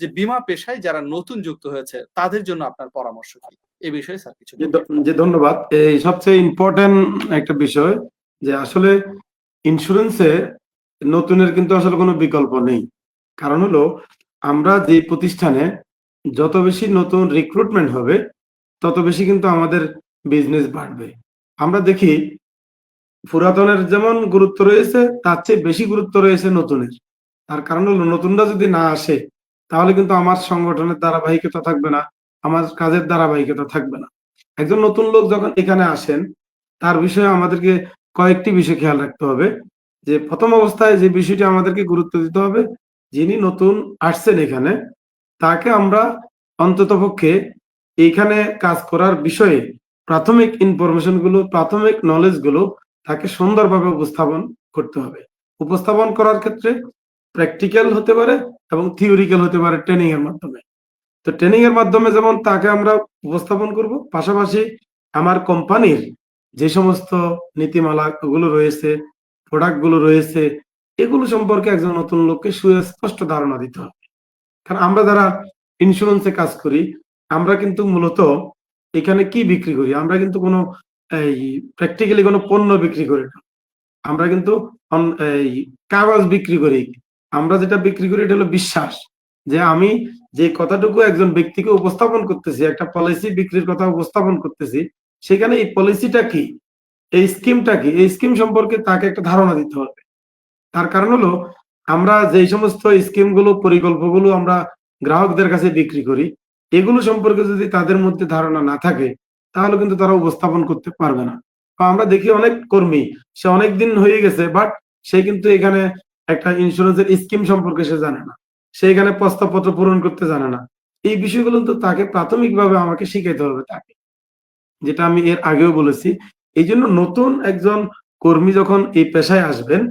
যে বিমা পেশায় যারা নতুন যুক্ত হয়েছে তাদের জন্য আপনার পরামর্শ কি? এ বিষয়ে স্যার কিছু যে ধন্যবাদ। এই সবচেয়ে ইম্পর্টেন্ট একটা বিষয় যে আসলে ইন্স্যুরেন্সে নতুনের কিন্তু আসলে কোনো বিকল্প নেই। কারণ হলো আমরা যে প্রতিষ্ঠানে যত বেশি নতুন রিক্রুটমেন্ট হবে তত বেশি কিন্তু আমাদের বিজনেস বাড়বে। আমরা দেখি পুরাতনের যেমন গুরুত্ব রয়েছে তার চেয়ে বেশি গুরুত্ব রয়েছে নতুনের। তার কারণ হলো নতুনরা যদি না আসে তাহলে কিন্তু আমার সংগঠনের ধারাবাহিকতা থাকবে না, আমার কাজের ধারাবাহিকতা থাকবে না। একজন নতুন লোক যখন এখানে আসেন, তার বিষয়ে আমাদেরকে কয়েকটি বিষয় খেয়াল রাখতে হবে। যে প্রথম অবস্থায় যে বিষয়টি আমাদেরকে গুরুত্ব দিতে হবে, যিনি নতুন আসছেন এখানে, তাকে আমরা অন্ততপক্ষে এইখানে কাজ করার বিষয়ে প্রাথমিক ইনফরমেশনগুলো প্রাথমিক নলেজগুলো তাকে সুন্দরভাবে উপস্থাপন করতে হবে। উপস্থাপন করার ক্ষেত্রে প্র্যাকটিক্যাল হতে পারে এবং থিওরিক্যাল হতে পারে ট্রেনিং এর মাধ্যমে। তো ট্রেনিং এর মাধ্যমে যেমন তাকে আমরা উপস্থাপন করব, পাশাপাশি আমার কোম্পানির যে সমস্ত নীতিমালা গুলো রয়েছে প্রোডাক্টগুলো রয়েছে, এগুলো সম্পর্কে একজন নতুন লোককে সুস্পষ্ট ধারণা দিতে হবে। কারণ আমরা যারা ইন্স্যুরেন্সে কাজ করি, আমরা কিন্তু মূলত এখানে কি বিক্রি করি? আমরা কিন্তু কোনো, এই প্র্যাকটিক্যালি কোনো পণ্য বিক্রি করি না। আমরা কিন্তু এই কাগজ বিক্রি করি। আমরা যেটা বিক্রি করি, এটা হলো বিশ্বাস যে আমি যে কথাটুকু একজন ব্যক্তিকে উপস্থাপন করতেছি, একটা পলিসি বিক্রির কথা উপস্থাপন করতেছি, সেখানে এই পলিসিটা কি? এই স্কিমটা কি? এই স্কিম সম্পর্কে তাকে একটা ধারণা দিতে হবে। তার কারণ হলো, আমরা যে সমস্ত স্কিমগুলো পরিকল্পগুলো আমরা গ্রাহকদের কাছে বিক্রি করি, এগুলো সম্পর্কে যদি তাদের মধ্যে ধারণা না থাকে, তাহলে কিন্তু তারা উপস্থাপন করতে পারবে না। আমরা দেখি অনেক কর্মী, সে অনেক দিন হয়ে গেছে বাট সে কিন্তু এখানে একটা ইন্স্যুরেন্সের স্কিম সম্পর্কে সে জানে না। সে এখানে প্রস্তাবপত্র পূরণ করতে জানে না। এই বিষয়গুলো তো তাকে প্রাথমিকভাবে আমাকে শিখাইতে হবে তাকে, যেটা আমি এর আগেও বলেছি। এই জন্য নতুন একজন কর্মী যখন এই পেশায় আসবেন,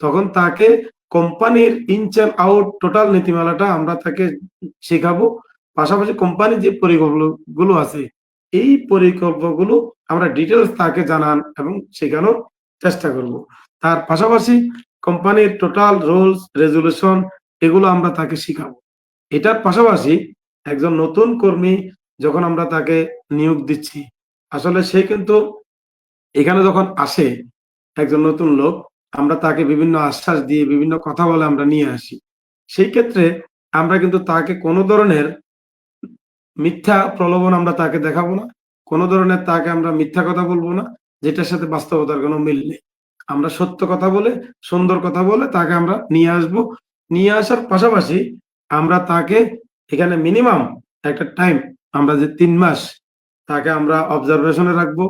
তখন তাকে কোম্পানির ইনচ অ্যান্ড আউট টোটাল নীতিমালাটা আমরা তাকে শেখাবো। পাশাপাশি কোম্পানির যে পরিকল্পনাগুলো আছে, এই পরিকল্পনাগুলো আমরা ডিটেলস তাকে জানান এবং শেখানোর চেষ্টা করব। তার পাশাপাশি কোম্পানির টোটাল রুলস রেজুলেশন এগুলো আমরা তাকে শিখাবো। এটার পাশাপাশি একজন নতুন কর্মী যখন আমরা তাকে নিয়োগ দিচ্ছি, আসলে সে কিন্তু এখানে যখন আসে একজন নতুন লোক, আমরা তাকে বিভিন্ন আশ্বাস দিয়ে বিভিন্ন কথা বলে আমরা নিয়ে আসি। সেই ক্ষেত্রে আমরা কিন্তু তাকে কোনো ধরনের মিথ্যা প্রলোভন আমরা তাকে দেখাবো না, কোনো ধরনের তাকে আমরা মিথ্যা কথা বলব না, যেটার সাথে বাস্তবতার কোনো মিল নেই। আমরা সত্য কথা বলে, সুন্দর কথা বলে তাকে আমরা নিয়ে আসব। নিয়ে আসার পাশাপাশি আমরা তাকে এখানে মিনিমাম একটা টাইম আমরা যে তিন মাস তাকে আমরা অবজারভেশনে রাখব,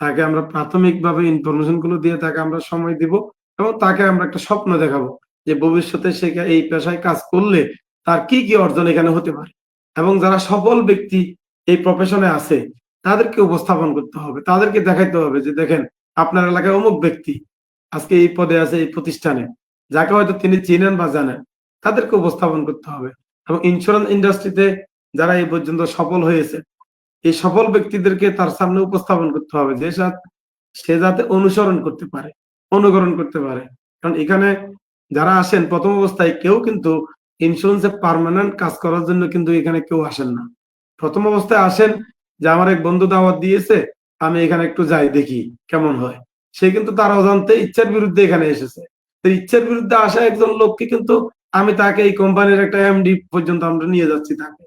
তাকে আমরা প্রাথমিকভাবে ইনফরমেশনগুলো দিয়ে তাকে আমরা সময় দিব এবং তাকে আমরা একটা স্বপ্ন দেখাবো যে ভবিষ্যতে সে এই পেশায় কাজ করলে তার কি কি অর্জন এখানে হতে পারে। এবং যারা সফল ব্যক্তি এই প্রফেশনে আছে, তাদেরকে উপস্থাপন করতে হবে, তাদেরকে দেখাইতে হবে যে দেখেন, আপনার এলাকায় অমুক ব্যক্তি আজকে এই পদে আছে এই প্রতিষ্ঠানে, যাকে হয়তো তিনি চিনেন বা জানেন, তাদেরকে উপস্থাপন করতে হবে। এবং ইন্স্যুরেন্স ইন্ডাস্ট্রিতে যারা এই পর্যন্ত সফল হয়েছে, এই সফল ব্যক্তিদেরকে তার সামনে উপস্থাপন করতে হবে, যে সে যাতে অনুসরণ করতে পারে, অনুকরণ করতে পারে। কারণ এখানে যারা আসেন, প্রথম অবস্থায় কেউ কিন্তু ইন্স্যুরেন্সে পার্মানেন্ট কাজ করার জন্য কিন্তু এখানে কেউ আসেন না। প্রথম অবস্থায় আসেন যে, আমার এক বন্ধু দাওয়াত দিয়েছে, আমি এখানে একটু যাই দেখি, কেমন হয়? সে কিন্তু তার অজান্তে ইচ্ছার বিরুদ্ধে এখানে এসেছে। তো ইচ্ছার বিরুদ্ধে আসা একজন লোককে কিন্তু আমি তাকে এই কোম্পানির একটা এমডি পর্যন্ত আমরা নিয়ে যাচ্ছি তাকে।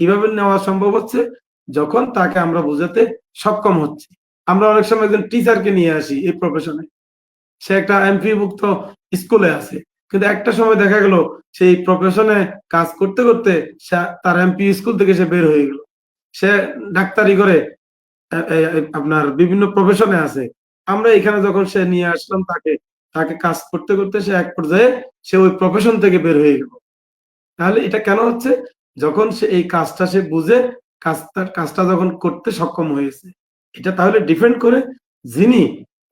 কীভাবে নেওয়া সম্ভব হচ্ছে? যখন তাকে আমরা বোঝাতে সক্ষম হচ্ছি। আমরা অনেক সময় একজন টিচারকে নিয়ে আসি এই প্রফেশনে সে একটা এমপি ভুক্ত স্কুলে আছে। কিন্তু একটা সময় দেখা গেল, সেই প্রফেশনে কাজ করতে করতে সে তার এমপি স্কুল থেকে সে বের হয়ে গেল। সে ডাক্তারি করে আপনার বিভিন্ন প্রফেশনে আছে। আমরা এখানে যখন সে নিয়ে আসলাম, তাকে তাকে কাজ করতে করতে সে এক পর্যায়ে সে ওই প্রফেশন থেকে বের হয়ে গেল। তাহলে এটা কেন হচ্ছে? যখন সে এই কাজটা সে বুঝে, কাজটা কাজটা যখন করতে সক্ষম হয়েছে, এটা তাহলে ডিপেন্ড করে যিনি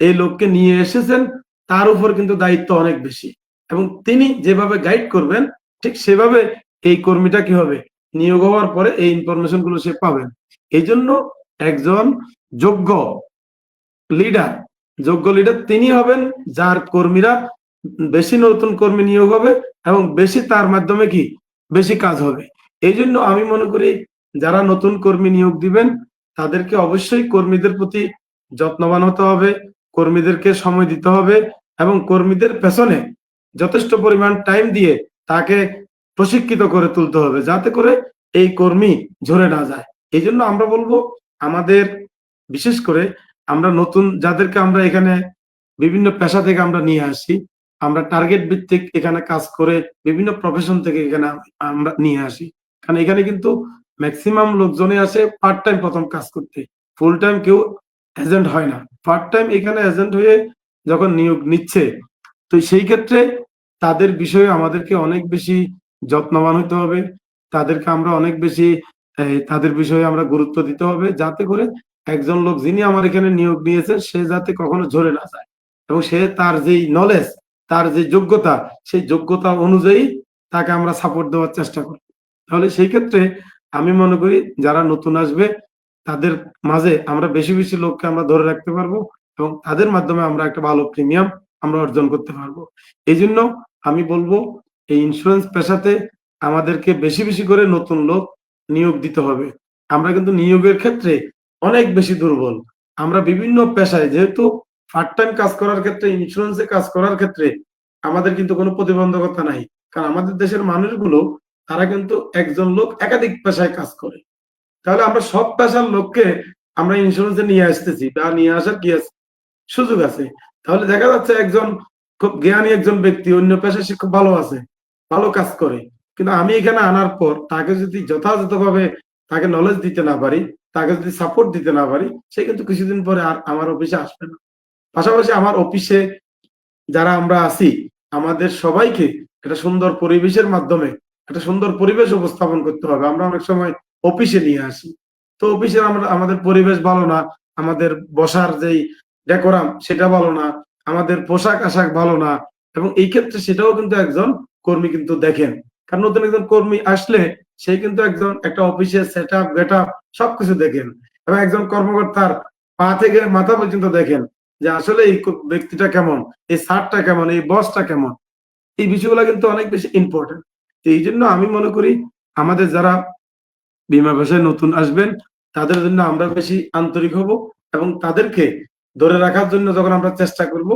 এই লোককে নিয়ে এসেছেন, তার উপর কিন্তু দায়িত্ব অনেক বেশি। এবং তিনি যেভাবে গাইড করবেন, ঠিক সেভাবে এই কর্মীটা কি হবে? নিয়োগ হওয়ার পরে এই ইনফরমেশনগুলো সে পাবেন। এই জন্য একজন যোগ্য লিডার যোগ্য লিডার তিনি হবেন, যার কর্মীরা বেশি নতুন কর্মী নিয়োগ হবে এবং বেশি তার মাধ্যমে কি? বেশি কাজ হবে। এই জন্য আমি মনে করি যারা নতুন কর্মী নিয়োগ দিবেন, তাদেরকে অবশ্যই কর্মীদের প্রতি যত্নবান হতে হবে, কর্মীদেরকে সময় দিতে হবে এবং কর্মীদের পেছনে যথেষ্ট পরিমাণ টাইম দিয়ে তাকে প্রশিক্ষিত করে তুলতে হবে, যাতে করে এই কর্মী ঝরে না যায়। এই জন্য আমরা বলব, আমাদের বিশেষ করে আমরা নতুন, যাদেরকে আমরা এখানে বিভিন্ন পেশা থেকে আমরা নিয়ে আসি, আমরা টার্গেট ভিত্তিক এখানে কাজ করে বিভিন্ন প্রফেশন থেকে এখানে আমরা নিয়ে আসি। কারণ এখানে কিন্তু ম্যাক্সিমাম লোকজনই আসে পার্ট টাইম প্রথম কাজ করতে। ফুল টাইম কেউ এজেন্ট হয় না। পার্ট টাইম এখানে এজেন্ট হয়ে যখন নিয়োগ নিচ্ছে, তো সেই ক্ষেত্রে তাদের বিষয়ে আমাদেরকে অনেক বেশি যত্নবান হতে হবে। তাদেরকে আমরা অনেক বেশি তাদের বিষয়ে আমরা গুরুত্ব দিতে হবে, যাতে করে একজন লোক যিনি আমার এখানে নিয়োগ নিয়েছেন সে যাতে কখনো ঝরে না যায়। এবং সে তার যেই নলেজ তার যে যোগ্যতা, সেই যোগ্যতা অনুযায়ী তাকে আমরা সাপোর্ট দেওয়ার চেষ্টা করি। তাহলে সেই ক্ষেত্রে আমি মনে করি যারা নতুন আসবে, তাদের মাঝে আমরা বেশি বেশি লোককে আমরা ধরে রাখতে পারব এবং তাদের মাধ্যমে আমরা একটা ভালো প্রিমিয়াম আমরা অর্জন করতে পারব। এই জন্য আমি বলব, এই ইন্স্যুরেন্স পেশাতে আমাদেরকে বেশি বেশি করে নতুন লোক নিয়োগ দিতে হবে। আমরা কিন্তু নিয়োগের ক্ষেত্রে অনেক বেশি দুর্বল। আমরা বিভিন্ন পেশায়, যেহেতু পার্ট টাইম কাজ করার ক্ষেত্রে ইন্স্যুরেন্সে কাজ করার ক্ষেত্রে আমাদের কিন্তু কোনো প্রতিবন্ধকতা নাই। কারণ আমাদের দেশের মানুষগুলো, তারা কিন্তু একজন লোক একাধিক পেশায় কাজ করে। তাহলে আমরা সব পেশার লোককে আমরা ইন্স্যুরেন্সে নিয়ে আসতেছি বা নিয়ে আসার কি আছে? সুযোগ আছে। তাহলে দেখা যাচ্ছে একজন খুব জ্ঞানী একজন ব্যক্তি অন্য পেশায় সে খুব ভালো আছে, ভালো কাজ করে। কিন্তু আমি এখানে আনার পর তাকে যদি যথাযথভাবে তাকে নলেজ দিতে না পারি তাকে যদি সাপোর্ট দিতে না পারি, সে কিন্তু কিছুদিন পরে আর আমার অফিসে আসবে না। পাশাপাশি আমার অফিসে যারা আমরা আছি, আমাদের সবাইকে একটা সুন্দর পরিবেশের মাধ্যমে একটা সুন্দর পরিবেশ উপস্থাপন করতে হবে। আমরা অনেক সময় অফিসে নিয়ে আসি। তো অফিসে আমরা, আমাদের পরিবেশ ভালো না, আমাদের বসার যেই ডেকোরাম সেটা ভালো না, আমাদের পোশাক আশাক ভালো না এবং এই ক্ষেত্রে সেটাও কিন্তু একজন কর্মী কিন্তু দেখেন। কারণ নতুন একজন কর্মী আসলে সে কিন্তু একজন একটা অফিসের সেট আপ গেট আপ সবকিছু দেখেন। এবং একজন কর্মকর্তার পা থেকে মাথা পর্যন্ত দেখেন যে আসলে এই ব্যক্তিটা কেমন, এই স্যারটা কেমন, এই বসটা কেমন। এই বিষয়গুলো কিন্তু অনেক বেশি ইম্পর্টেন্ট এই জন্য আমি মনে করি আমাদের যারা বিমা ব্যবসায় নতুন আসবেন, তাদের জন্য আমরা বেশি আন্তরিক হব এবং তাদেরকে ধরে রাখার জন্য যখন আমরা চেষ্টা করব,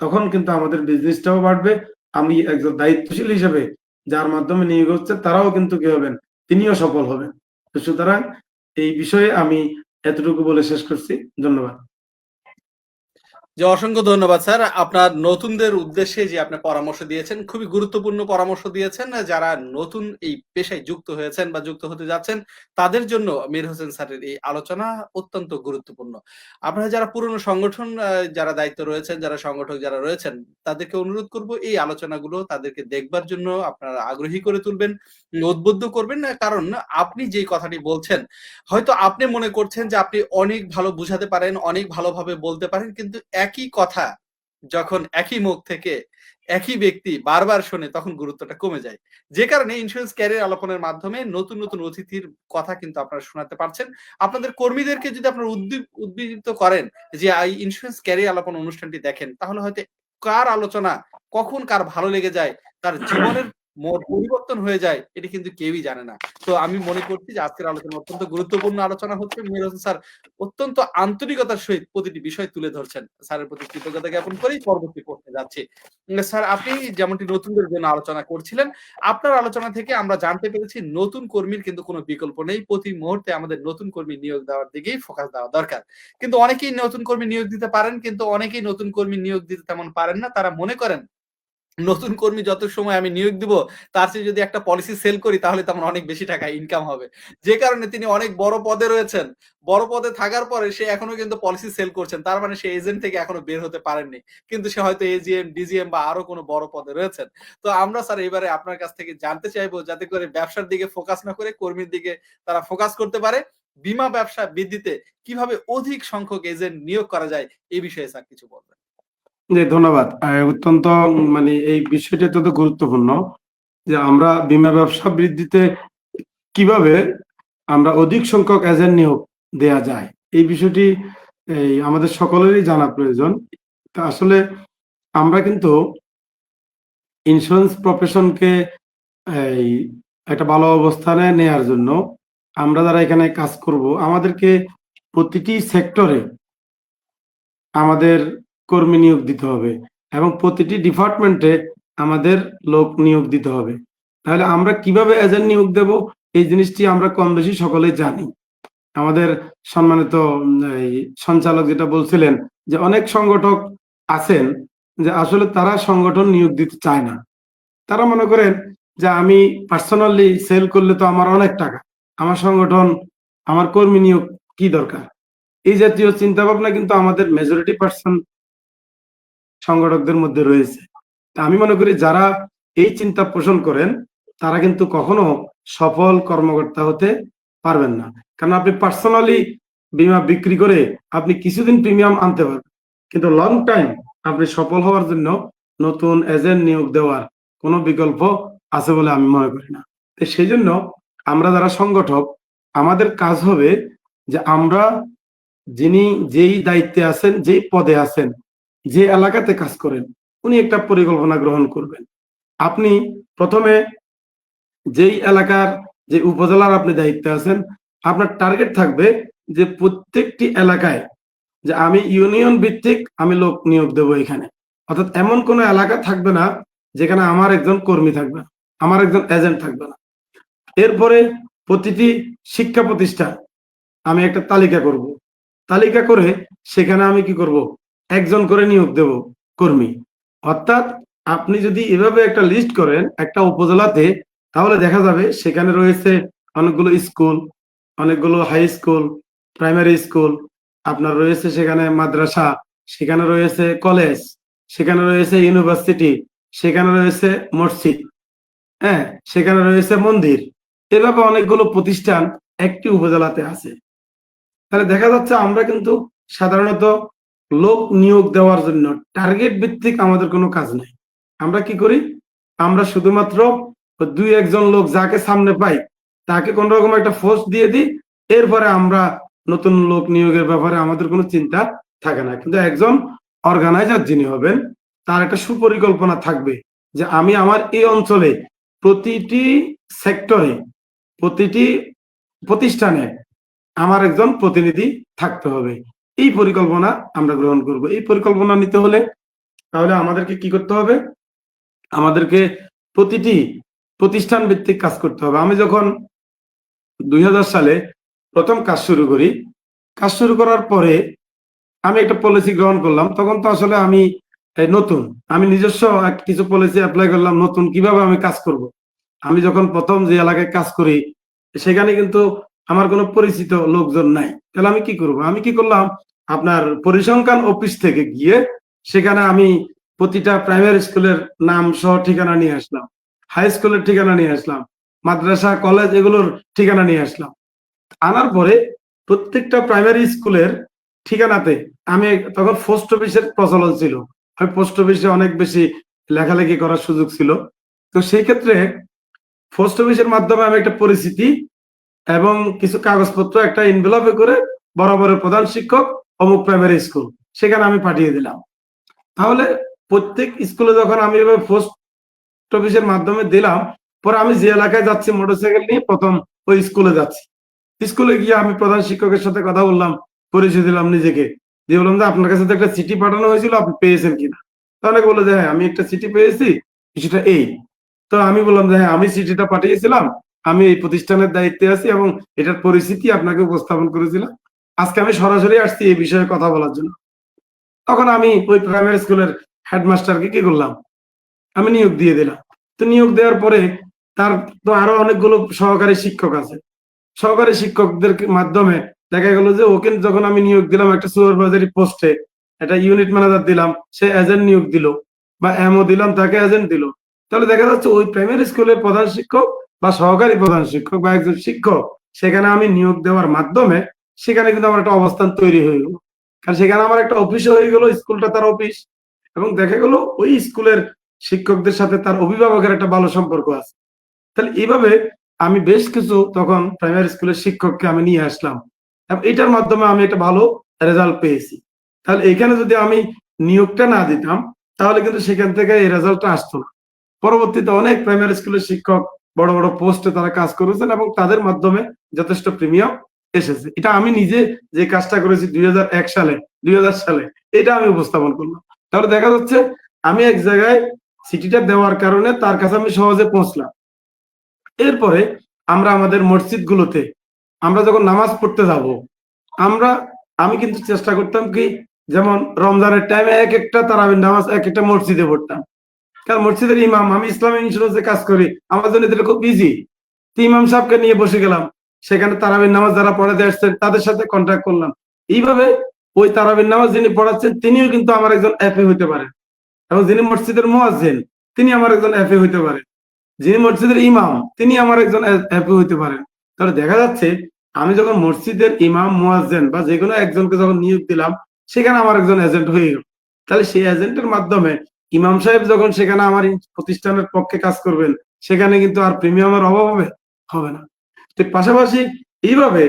তখন কিন্তু আমাদের বিজনেসটাও বাড়বে। আমি একজন দায়িত্বশীল হিসেবে যার মাধ্যমে নিয়োগ হচ্ছে, তারাও কিন্তু কি হবেন? তিনিও সফল হবেন। সুতরাং এই বিষয়ে আমি এতটুকু বলে শেষ করছি। ধন্যবাদ। যে অসংখ্য ধন্যবাদ, স্যার। আপনার নতুনদের উদ্দেশ্যে যে আপনি পরামর্শ দিয়েছেন, খুবই গুরুত্বপূর্ণ পরামর্শ দিয়েছেন। যারা নতুন এই পেশায় যুক্ত হয়েছেন বা যুক্ত হতে যাচ্ছেন, তাদের জন্য মীর হোসেন স্যারের এই আলোচনা অত্যন্ত গুরুত্বপূর্ণ। আপনারা যারা পুরনো সংগঠন যারা দায়িত্ব রয়েছেন, যারা সংগঠক যারা রয়েছেন, তাদেরকে অনুরোধ করব, এই আলোচনাগুলো তাদেরকে দেখবার জন্য আপনারা আগ্রহী করে তুলবেন। উদ্বুদ্ধ করবেন না, কারণ আপনি যে কথাটি বলছেন, হয়তো আপনি মনে করছেন যে আপনি অনেক ভালো বুঝাতে পারেন, অনেক ভালোভাবে বলতে পারেন, কিন্তু একই কথা যখন একই মুখ থেকে একই ব্যক্তি বারবার শোনে, তখন গুরুত্বটা কমে যায়। যে কারণে ইন্স্যুরেন্স ক্যারিয়ার আলোপনের মাধ্যমে নতুন নতুন অতিথির কথা কিন্তু আপনারা শোনাতে পারছেন। আপনাদের কর্মীদেরকে যদি আপনারা উদ্দীপ উদ্দীপিত করেন যে এই ইন্স্যুরেন্স ক্যারিয়ার আলোপন অনুষ্ঠানটি দেখেন তাহলে হয়তো কার আলোচনা কখন কার ভালো লেগে যায়, তার জীবনের পরিবর্তন হয়ে যায়, এটি কিন্তু কেউই জানে না। তো আমি মনে করছি যে আজকের আলোচনা অত্যন্ত গুরুত্বপূর্ণ আলোচনা হচ্ছে। মির হোসেন স্যার অত্যন্ত আন্তরিকতার সহিত প্রতিটি বিষয় তুলে ধরছেন। স্যারের প্রতি কৃতজ্ঞতা জ্ঞাপন করেই পরবর্তী করতে যাচ্ছি। স্যার, আপনি যেমনটি নতুনদের জন্য আলোচনা করছিলেন, আপনার আলোচনা থেকে আমরা জানতে পেরেছি নতুন কর্মীর কিন্তু কোনো বিকল্প নেই। প্রতি মুহূর্তে আমাদের নতুন কর্মী নিয়োগ দেওয়ার দিকেই ফোকাস দেওয়া দরকার। কিন্তু অনেকেই নতুন কর্মী নিয়োগ দিতে পারেন, কিন্তু অনেকেই নতুন কর্মী নিয়োগ দিতে তেমন পারেন না। তারা মনে করেন নতুন কর্মী যত সময় আমি নিয়োগ দিব, তার চেয়ে যদি একটা পলিসি সেল করি, তাহলে তেমন অনেক বেশি টাকা ইনকাম হবে। যে কারণে তিনি অনেক বড় পদে রয়েছেন। বড় পদে থাকার পরে সে এখনও কিন্তু পলিসি সেল করছেন। তার মানে সে এজেন্ট থেকে এখনও বের হতে পারেননি। কিন্তু সে হয়তো এজিএম ডিজিএম বা আরও কোনো বড় পদে রয়েছেন। তো আমরা স্যার এবারে আপনার কাছ থেকে জানতে চাইব, যাতে করে ব্যবসার দিকে ফোকাস না করে কর্মীর দিকে তারা ফোকাস করতে পারে। বিমা ব্যবসা বৃদ্ধিতে কীভাবে অধিক সংখ্যক এজেন্ট নিয়োগ করা যায় এই বিষয়ে স্যার কিছু বলবেন। জি, ধন্যবাদ। অত্যন্ত মানে এই বিষয়টি অত্যন্ত গুরুত্বপূর্ণ যে আমরা বীমা ব্যবসা বৃদ্ধিতে কীভাবে আমরা অধিক সংখ্যক এজেন্ট নিয়োগ দেয়া যায়, এই বিষয়টি এই আমাদের সকলেরই জানা প্রয়োজন। তা আসলে আমরা কিন্তু ইন্স্যুরেন্স প্রফেশনকে এই একটা ভালো অবস্থানে নেয়ার জন্য আমরা যারা এখানে কাজ করব, আমাদেরকে প্রতিটি সেক্টরে আমাদের কর্মী নিয়োগ দিতে হবে এবং প্রতিটি ডিপার্টমেন্টে আমাদের লোক নিয়োগ দিতে হবে। তাহলে আমরা কীভাবে এজেন্ট নিয়োগ দেব? এই জিনিসটি আমরা কম বেশি সকলেই জানি। আমাদের সম্মানিত সঞ্চালক যেটা বলছিলেন যে অনেক সংগঠক আছেন যে আসলে তারা সংগঠন নিয়োগ দিতে চায় না। তারা মনে করেন যে আমি পার্সোনালি সেল করলে তো আমার অনেক টাকা, আমার সংগঠন, আমার কর্মী নিয়োগ কি দরকার? এই জাতীয় চিন্তা ভাবনা কিন্তু আমাদের মেজরিটি পার্সন সংগঠকদের মধ্যে রয়েছে। আমি মনে করি যারা এই চিন্তা পোষণ করেন, তারা কিন্তু কখনো সফল কর্মকর্তা হতে পারবেন না। কারণ আপনি পার্সোনালি বিমা বিক্রি করে আপনি কিছুদিন প্রিমিয়াম আনতে পারবেন। কিন্তু লং টাইম আপনি সফল হওয়ার জন্য নতুন এজেন্ট নিয়োগ দেওয়ার কোনো বিকল্প আছে বলে আমি মনে করি না। তো সেই জন্য আমরা যারা সংগঠক, আমাদের কাজ হবে যে আমরা যিনি যেই দায়িত্বে আছেন, যেই পদে আছেন যে এলাকাতে কাজ করেন উনি একটা পরিকল্পনা গ্রহণ করবেন। আপনি প্রথমে যেই এলাকার যে উপজেলার আপনি দায়িত্বে আছেন আপনার টার্গেট থাকবে যে প্রত্যেকটি এলাকায় যে আমি ইউনিয়ন ভিত্তিক আমি লোক নিয়োগ দেবো এখানে। অর্থাৎ এমন কোনো এলাকা থাকবে না যেখানে আমার একজন কর্মী থাকবে না, আমার একজন এজেন্ট থাকবে না। এরপরে প্রতিটি শিক্ষা প্রতিষ্ঠান আমি একটা তালিকা করব। তালিকা করে সেখানে আমি কি করব? একজন করে নিয়োগ দেব কর্মী। অর্থাৎ আপনি যদি এভাবে একটা লিস্ট করেন একটা উপজেলাতে, তাহলে দেখা যাবে সেখানে রয়েছে অনেকগুলো স্কুল, অনেকগুলো হাই স্কুল প্রাইমারি স্কুল আপনার রয়েছে সেখানে মাদ্রাসা, সেখানে রয়েছে কলেজ সেখানে রয়েছে ইউনিভার্সিটি সেখানে রয়েছে মসজিদ হ্যাঁ সেখানে রয়েছে মন্দির। এভাবে অনেকগুলো প্রতিষ্ঠান একটি উপজেলাতে আছে। তাহলে দেখা যাচ্ছে আমরা কিন্তু সাধারণত লোক নিয়োগ দেওয়ার জন্য টার্গেট ভিত্তিক আমাদের কোনো কাজ নাই। আমরা কি করি? আমরা শুধুমাত্র দুই একজন লোক যাকে সামনে পাই, তাকে কোন রকম একটা ফোর্স দিয়ে দিই, এরপরে আমরা নতুন লোক নিয়োগের ব্যাপারে আমাদের কোনো চিন্তা থাকে না। কিন্তু একজন অর্গানাইজার যিনি হবেন, তার একটা সুপরিকল্পনা থাকবে যে আমি আমার এই অঞ্চলে প্রতিটি সেক্টরে প্রতিটি প্রতিষ্ঠানে আমার একজন প্রতিনিধি থাকতে হবে। এই পরিকল্পনা আমরা গ্রহণ করব। এই পরিকল্পনা নিতে হলে তাহলে আমাদেরকে কি করতে হবে? আমাদেরকে প্রতিটি প্রতিষ্ঠান ভিত্তিক কাজ করতে হবে। আমি যখন দুই হাজার সালে প্রথম কাজ শুরু করি, কাজ শুরু করার পরে আমি একটা পলিসি গ্রহণ করলাম। তখন তো আসলে আমি নতুন, আমি নিজস্ব কিছু পলিসি অ্যাপ্লাই করলাম নতুন, কীভাবে আমি কাজ করব। আমি যখন প্রথম যে এলাকায় কাজ করি, সেখানে কিন্তু আমার কোনো পরিচিত লোকজন নাই। তাহলে আমি কি করব? আমি কি করলাম? আপনার পরিসংখ্যান অফিস থেকে গিয়ে সেখানে আমি প্রতিটা প্রাইমারি স্কুলের নাম সহ ঠিকানা নিয়ে আসলাম। হাই স্কুলের ঠিকানা নিয়ে আসলাম। মাদ্রাসা, কলেজ এগুলোর ঠিকানা নিয়ে আসলাম। আনার পরে প্রত্যেকটা প্রাইমারি স্কুলের ঠিকানাতে আমি তখন পোস্ট অফিসের প্রচলন ছিল। আমি পোস্ট অফিসে অনেক বেশি লেখালেখি করার সুযোগ ছিল। তো সেই ক্ষেত্রে পোস্ট অফিসের মাধ্যমে আমি একটা পরিচিতি এবং কিছু কাগজপত্র একটা ইনভেলপে করে বরাবরের প্রধান শিক্ষক অমুক প্রাইমারি স্কুল সেখানে আমি পাঠিয়ে দিলাম। তাহলে প্রত্যেক স্কুলে যখন আমি এভাবে পোস্ট অফিসের মাধ্যমে দিলাম, পরে আমি যে এলাকায় যাচ্ছি মোটরসাইকেল নিয়ে প্রথম ওই স্কুলে যাচ্ছি। স্কুলে গিয়ে আমি প্রধান শিক্ষকের সাথে কথা বললাম, পরিচয় দিলাম নিজেকে। দিয়ে বললাম যে, আপনার কাছে তো একটা চিঠি পাঠানো হয়েছিল, আপনি পেয়েছেন কিনা? তো অনেকে বলল যে হ্যাঁ আমি একটা চিঠি পেয়েছি, কিছুটা এই। তো আমি বললাম যে হ্যাঁ আমি চিঠিটা পাঠিয়েছিলাম আমি এই প্রতিষ্ঠানের দায়িত্বে আছি এবং এটার পরিস্থিতি আপনাকে উপস্থাপন করেছিলাম। আজকে আমি সরাসরি আসছি এই বিষয়ে কথা বলার জন্য। তখন আমি ওই প্রাইমারি স্কুলের হেডমাস্টারকে কি করলাম? আমি নিয়োগ দিয়ে দিলাম। তো নিয়োগ দেওয়ার পরে তার তো আরও অনেকগুলো সহকারী শিক্ষক আছে। সহকারী শিক্ষকদের মাধ্যমে দেখা গেল যে ওকে যখন আমি নিয়োগ দিলাম একটা সুপারভাইজারি পোস্টে একটা ইউনিট ম্যানেজার দিলাম, সে এজেন্ট নিয়োগ দিল বা এমও দিলাম, তাকে এজেন্ট দিল। তাহলে দেখা যাচ্ছে ওই প্রাইমারি স্কুলের প্রধান শিক্ষক বা সহকারী প্রধান শিক্ষক বা একজন শিক্ষক, সেখানে আমি নিয়োগ দেওয়ার মাধ্যমে সেখানে কিন্তু আমার একটা অবস্থান তৈরি হয়ে গেল। কারণ সেখানে আমার একটা অফিস হয়ে গেল, স্কুলটা তার অফিস এবং দেখা গেল ওই স্কুলের শিক্ষকদের সাথে তার অভিভাবকের একটা ভালো সম্পর্ক আছে। তাহলে এইভাবে আমি বেশ কিছু তখন প্রাইমারি স্কুলের শিক্ষককে আমি নিয়ে আসলাম। এবং এটার মাধ্যমে আমি একটা ভালো রেজাল্ট পেয়েছি। তাহলে এখানে যদি আমি নিয়োগটা না দিতাম, তাহলে কিন্তু সেখান থেকে এই রেজাল্টটা আসতো না। পরবর্তীতে অনেক প্রাইমারি স্কুলের শিক্ষক বড় বড় পোস্টে তারা কাজ করেছেন এবং তাদের মাধ্যমে যথেষ্ট প্রিমিয়াম এসেছে। এটা আমি নিজে যে কাজটা করেছি দুই হাজার এক সালে, দুই হাজার সালে, এটা আমি উপস্থাপন করলাম। তাহলে দেখা যাচ্ছে আমি এক জায়গায় সিটিটা দেওয়ার কারণে তার কাছে আমি সহজে পৌঁছলাম। এরপরে আমরা আমাদের মসজিদ গুলোতে আমরা যখন নামাজ পড়তে যাব, আমরা, আমি কিন্তু চেষ্টা করতাম কি, যেমন রমজানের টাইমে এক একটা তারাবির নামাজ এক একটা মসজিদে পড়তাম। কারণ মসজিদের ইমাম, আমি ইসলামী ইন্স্যুরেন্সে কাজ করি, আমার জন্য এটা খুব ইজি ইমাম সাহেবকে নিয়ে বসে গেলাম, সেখানে তারাবির নামাজ যারা পড়াতে আসছেন, তাদের সাথে কন্ট্যাক্ট করলাম। এইভাবে ওই তারাবির নামাজ যিনি পড়াচ্ছেন, তিনিও কিন্তু আমার একজন অ্যাপে হইতে পারেন। এবং যিনি মসজিদের মোয়াজ্জেন, তিনি আমার একজন অ্যাপে হইতে পারেন। যিনি মসজিদের ইমাম, তিনি আমার একজন অ্যাপে হইতে পারেন। তাহলে দেখা যাচ্ছে, আমি যখন মসজিদের ইমাম, মুয়াজ্জেন বা যে কোনো একজনকে যখন নিয়োগ দিলাম, সেখানে আমার একজন এজেন্ট হয়ে গেল। তাহলে সেই এজেন্টের মাধ্যমে ইমাম সাহেব যখন সেখানে আমার প্রতিষ্ঠানের পক্ষে কাজ করবেন, সেখানে কিন্তু আর প্রিমিয়ামের অভাব হবে? হবে না। তো পাশাপাশি এইভাবে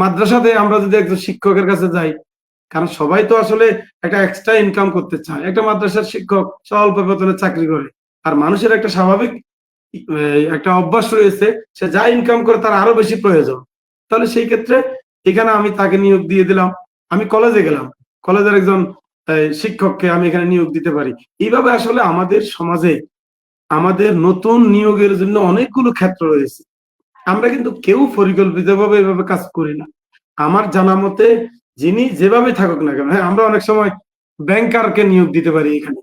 মাদ্রাসাতে আমরা যদি একজন শিক্ষকের কাছে যাই, কারণ সবাই তো আসলে একটা এক্সট্রা ইনকাম করতে চায়। একটা মাদ্রাসার শিক্ষক স্বল্প বেতনে চাকরি করে, আর মানুষের একটা স্বাভাবিক একটা অভ্যাস রয়েছে, সে যা ইনকাম করে তার আরও বেশি প্রয়োজন। তাহলে সেই ক্ষেত্রে এখানে আমি তাকে নিয়োগ দিয়ে দিলাম। আমি কলেজে গেলাম। কলেজের একজন শিক্ষককে আমি এখানে নিয়োগ দিতে পারি। এইভাবে আসলে আমাদের সমাজে আমাদের নতুন নিয়োগের জন্য অনেকগুলো ক্ষেত্র রয়েছে। আমরা কিন্তু কেউ পরিকল্পিতভাবে এভাবে কাজ করি না। আমার জানা মতে যিনি যেভাবে থাকুক না কেন হ্যাঁ আমরা অনেক সময় ব্যাংকারকে নিয়োগ দিতে পারি এখানে।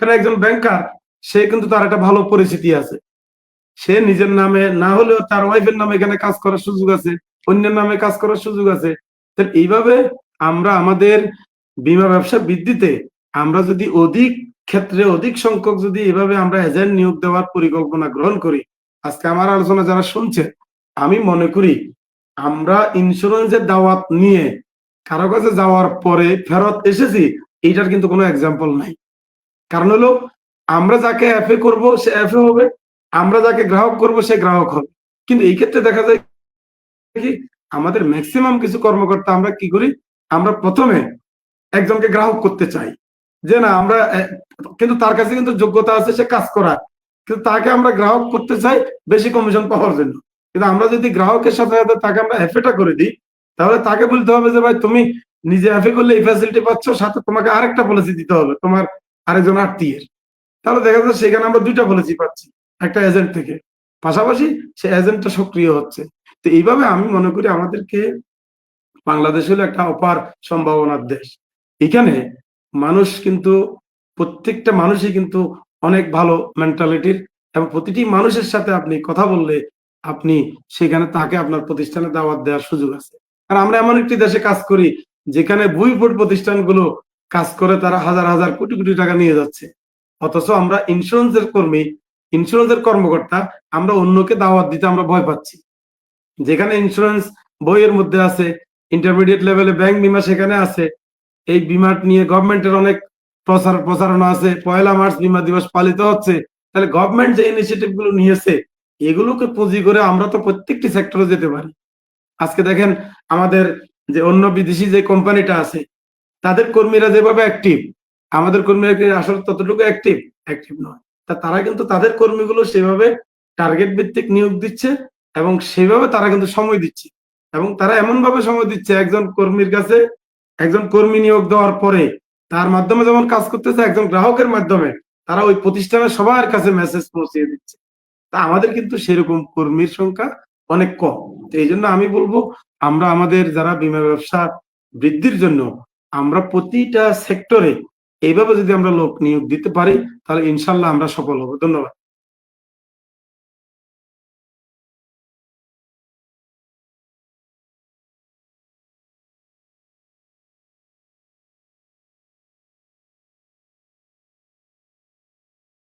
কারণ একজন ব্যাংকার, সে কিন্তু তার একটা ভালো পরিচিতি আছে। সে নিজের নামে, না হলেও তার ওয়াইফের নামে এখানে কাজ করার সুযোগ আছে, অন্যের নামে কাজ করার সুযোগ আছে। এইভাবে আমরা আমাদের বীমা ব্যবসা বৃদ্ধিতে আমরা যদি অধিক ক্ষেত্রে অধিক সংখ্যক যদি এভাবে আমরা এজেন্ট নিয়োগ দেওয়ার পরিকল্পনা গ্রহণ করি, আজকে আমার আলোচনা যারা শুনছে আমি মনে করি আমরা ইন্স্যুরেন্সের দাওয়াত নিয়ে কারও কাছে যাওয়ার পরে ফেরত এসেছি, এইটার কিন্তু কোনো এক্সাম্পল নাই। কারণ হলো, আমরা যাকে অ্যাফে করব, সে অ্যাফে হবে, আমরা যাকে গ্রাহক করব, সে গ্রাহক হবে। কিন্তু এই ক্ষেত্রে দেখা যায় কি, আমাদের ম্যাক্সিমাম কিছু কর্মকর্তা আমরা কি করি, আমরা প্রথমে একজনকে গ্রাহক করতে চাই। যে না, আমরা কিন্তু তার কাছে কিন্তু যোগ্যতা আছে, সে কাজ করার। কিন্তু তাকে আমরা গ্রাহক করতে চাই, বেশি কমিশন পাওয়ার জন্য। কিন্তু আমরা যদি গ্রাহকের সাথে সাথে তাকে আমরা এফেটা করে দিই, তাহলে তাকে বলতে হবে যে, ভাই, তুমি নিজে এফে করলে এই ফ্যাসিলিটি পাচ্ছ, সাথে তোমাকে আরেকটা পলিসি দিতে হবে, তোমার আরেকজন আত্মীয়ের তাহলে দেখা যাচ্ছে সেখানে আমরা দুইটা পলিসি পাচ্ছি, একটা এজেন্ট থেকে। পাশাপাশি সে এজেন্টটা সক্রিয় হচ্ছে। তো এইভাবে আমি মনে করি আমাদেরকে বাংলাদেশ হলো একটা অপার সম্ভাবনার দেশ। এখানে মানুষ কিন্তু, প্রত্যেকটা মানুষই কিন্তু অনেক ভালো মেন্টালিটির এবং প্রতিটি মানুষের সাথে আপনি কথা বললে আপনি সেখানে তাকে আপনার প্রতিষ্ঠানে দাওয়াত দেওয়ার সুযোগ আছে। আর আমরা এমন একটি দেশে কাজ করি, যেখানে বুইফুড প্রতিষ্ঠানগুলো কাজ করে তারা হাজার হাজার কোটি কোটি টাকা নিয়ে যাচ্ছে। অথচ আমরা ইন্স্যুরেন্সের কর্মী ইন্স্যুরেন্সের কর্মকর্তা, আমরা অন্যকে দাওয়াত দিতে আমরা ভয় পাচ্ছি। যেখানে ইন্স্যুরেন্স বইয়ের মধ্যে আছে ইন্টারমিডিয়েট লেভেলে ব্যাংক বিমা সেখানে আছে এই বিমা নিয়ে গভর্নমেন্টের অনেক প্রচার, প্রচারণা আছে। পয়লা মার্চ বিমা দিবস পালিত হচ্ছে। তাহলে গভর্নমেন্ট যে ইনিশিয়েটিভগুলো নিয়েছে, এগুলোকে পুঁজি করে আমরা তো প্রত্যেকটি সেক্টরে যেতে পারি। আজকে দেখেন আমাদের যে অন্য বিদেশি যে কোম্পানিটা আছে, তাদের কর্মীরা যেভাবে অ্যাক্টিভ আমাদের কর্মীরা আসলে ততটুকু অ্যাক্টিভ অ্যাক্টিভ নয়। তা তারা কিন্তু তাদের কর্মীগুলো সেভাবে টার্গেট ভিত্তিক নিয়োগ দিচ্ছে এবং সেভাবে তারা কিন্তু সময় দিচ্ছে। এবং তারা এমন ভাবে সময় দিচ্ছে, একজন কর্মীর কাছে একজন কর্মী নিয়োগ দেওয়ার পরে তার মাধ্যমে যেমন কাজ করতেছে একজন গ্রাহকের মাধ্যমে, তারা ওই প্রতিষ্ঠানের সবার কাছে মেসেজ পৌঁছিয়ে দিচ্ছে। তা আমাদের কিন্তু সেরকম কর্মীর সংখ্যা অনেক কম। তো এই জন্য আমি বলব, আমরা আমাদের যারা বীমা ব্যবসা বৃদ্ধির জন্য আমরা প্রতিটা সেক্টরে এইভাবে যদি আমরা লোক নিয়োগ দিতে পারি, তাহলে ইনশাল্লাহ আমরা সফল হব। ধন্যবাদ।